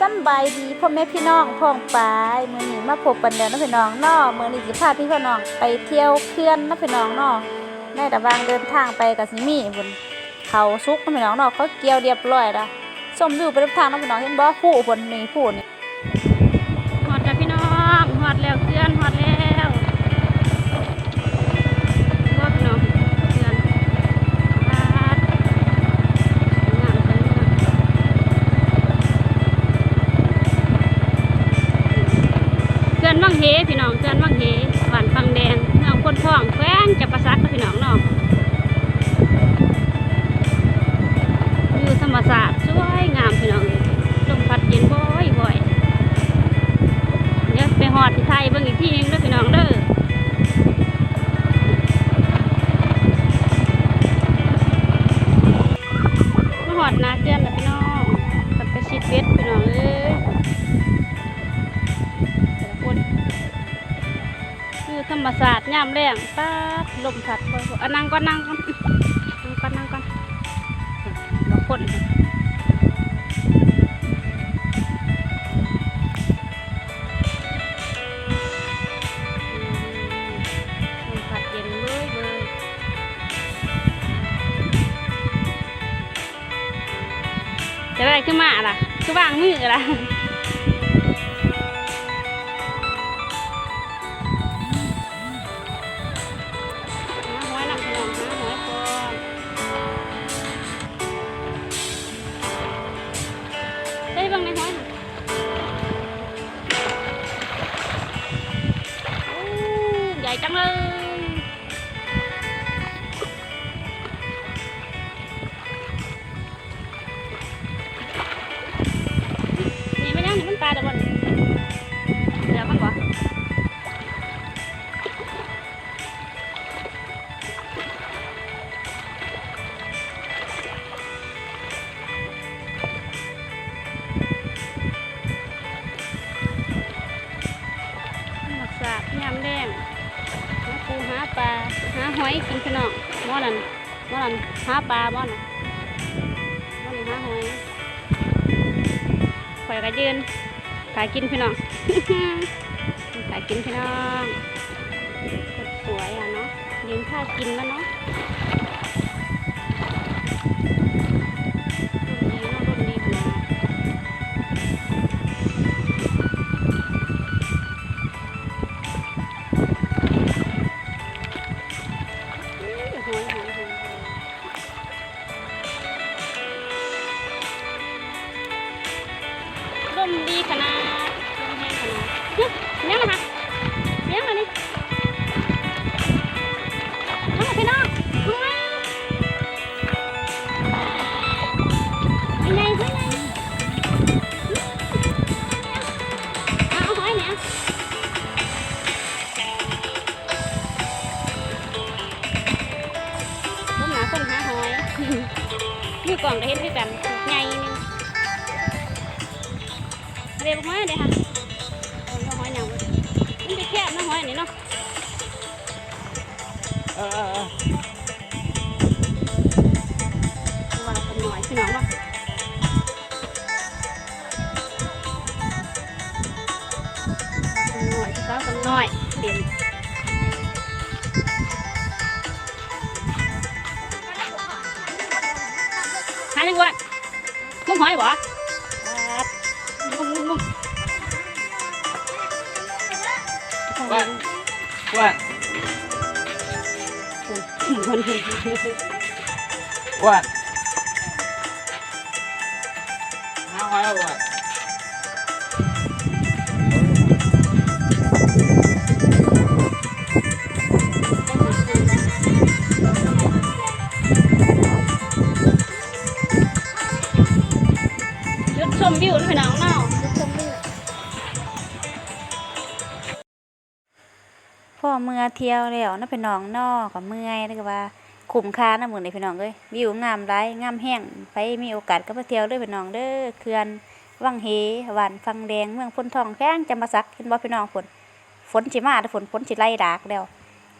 สำบายดีพ่อแม่พี่น้องพ้องปายมื้อนี้มาพบกันแล้วนะพี่น้องนอเมื้อนี้สิพาพี่พี่น้องไปเที่ยวเขื่อนนะพี่น้องนอในระหว่างเดินทางไปก็สิมีบุญเขาซุกนะพี่น้องเนอเขาเกี่ยวเรียบร้อยแล้วส้มอยู่ไปรับทางนะพี่น้องเห็นบ่ผู้บนนี่ผู้นี่ เฮพี่น้องเพื่อนวังเฮหวานฟังแดงเมืองพ้นทอง คือธรรมศาสตร์ยามแรงป้าลมพัดบ่อยๆอะนั่งก่อนนั่งก่อนนั่งก่อนนั่งก่อนบางคนจะได้ขึ้นมาล่ะคือวางมือล่ะ ได้บ้างใปูหาปลาหาหอยกินพี่น้องหม้อนั่นหม้อนั่นหาปลาหม้อนั่นหม้อนี่หาหอยข่อยก็ยืนขายกินพี่น้องขายกินพี่น้องสวยอะเนาะยืนท่ากินแล้วเนาะ เฮ้ยเลี้ยงนะคะเลี้ยงมานี่น้องพี่น้องหอยยังไงหอยไงเอาหอยเนี่ยต้มหนาคนหาหอยมีกล่องได้เห็นด้วยกันใหญ่หนึงเรียบมาเดี๋ยค่ะ จะแคบนะหอยอันนี้เนาะเออเออเออวกันหน่อยพี่น้องว่าหน่อยพี่สาวกันหน่อยเด่นหาจังหวัดมุกหอยบ่ครับ ว่าว่าคนเห็นว่าหาหอยเอาว่ายุ พ่อเมื่อเที่ยวแล้วนาะพี่น้องนาะก็เมื่อยแล้วก็ว่าคุ้มค่านะมื้อนี้พี่น้องเอ้ยวิวงามหลายงามแห้งไปมีโอกาสก็มาเที่ยวด้อพี่น้องเด้อเขื่อนวังเฮหวานฟังแดงเมืองพนทองแข้งจำปาสักเห็นบ่พี่น้องฝนฝนสิมาเด้อฝนฝนสิไล่ดากแล้ว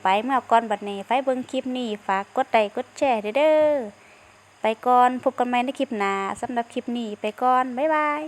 ไปเมื่อก่อนบัดนี้ไปเบิ่งคลิปนี้ฝากกดไลค์กดแชร์เด้อเด้อไปก่อนพบกันใหม่ในคลิปหน้าสำหรับคลิปนี้ไปก่อนบ๊ายบาย